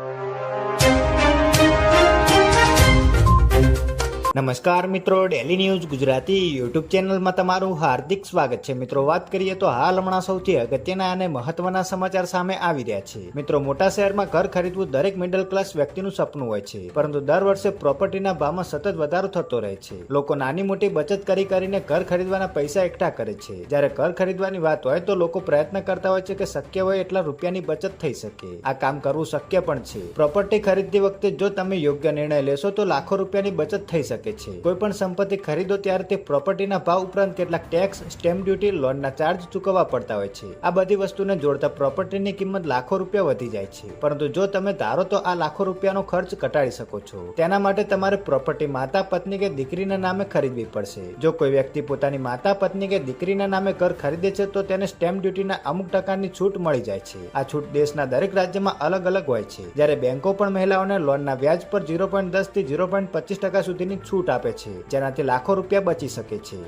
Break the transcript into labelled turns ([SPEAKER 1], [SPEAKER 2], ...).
[SPEAKER 1] you. નમસ્કાર મિત્રો daily news Gujarati YouTube ચેનલમાં તમારું હાર્દિક સ્વાગત છે. મિત્રો, વાત કરીએ તો હાલ હમણાં સૌથી અગત્યના અને મહત્વના સમાચાર સામે આવી રહ્યા છે. મિત્રો, મોટા શહેરમાં ઘર ખરીદવું દરેક મિડલ ક્લાસ વ્યક્તિનું સપનું હોય છે, પરંતુ દર વર્ષે પ્રોપર્ટીના ભાવમાં સતત વધારો થતો રહે છે. લોકો નાની મોટી બચત કરી કરીને ઘર ખરીદવાના પૈસા એકઠા કરે છે. જ્યારે ઘર ખરીદવાની વાત હોય તો લોકો પ્રયત્ન કરતા હોય છે કે શક્ય હોય એટલા રૂપિયાની બચત થઈ શકે. આ કામ કરવું શક્ય પણ છે. પ્રોપર્ટી ખરીદતી વખતે જો તમે યોગ્ય નિર્ણય લેશો તો લાખો રૂપિયાની બચત થઈ શકે. છે. કોઈ પણ સંપત્તિ ખરીદો ત્યારે તે પ્રોપર્ટીના ભાવ ઉપરાંત કેટલાક ટેક્સ સ્ટેમ્પ ડ્યુટી લોનના ચાર્જ ચૂકવવા પડતા હોય છે. આ બધી વસ્તુને જોડતા પ્રોપર્ટીની કિંમત લાખો રૂપિયા વધી જાય છે. પરંતુ જો તમે ધારો તો આ લાખો રૂપિયાનો ખર્ચ ઘટાડી શકો છો. તેના માટે તમારે પ્રોપર્ટી માતા, પત્ની કે દીકરીના નામે ખરીદવી પડશે. જો કોઈ વ્યક્તિ પોતાની માતા, પત્ની કે દીકરીના નામે ઘર ખરીદે છે, તો તેને સ્ટેમ્પ ડ્યુટીના અમુક ટકાની છૂટ મળી જાય છે. આ છૂટ દેશના દરેક રાજ્યમાં અલગ અલગ હોય છે. જ્યારે બેંકો પણ મહિલાઓને લોનના વ્યાજ પર ઝીરો પોઈન્ટ દસથી ઝીરો પોઈન્ટ પચીસ ટકા સુધીની છૂટ આપે છે જેનાથી લાખો રૂપિયા બચી શકે છે.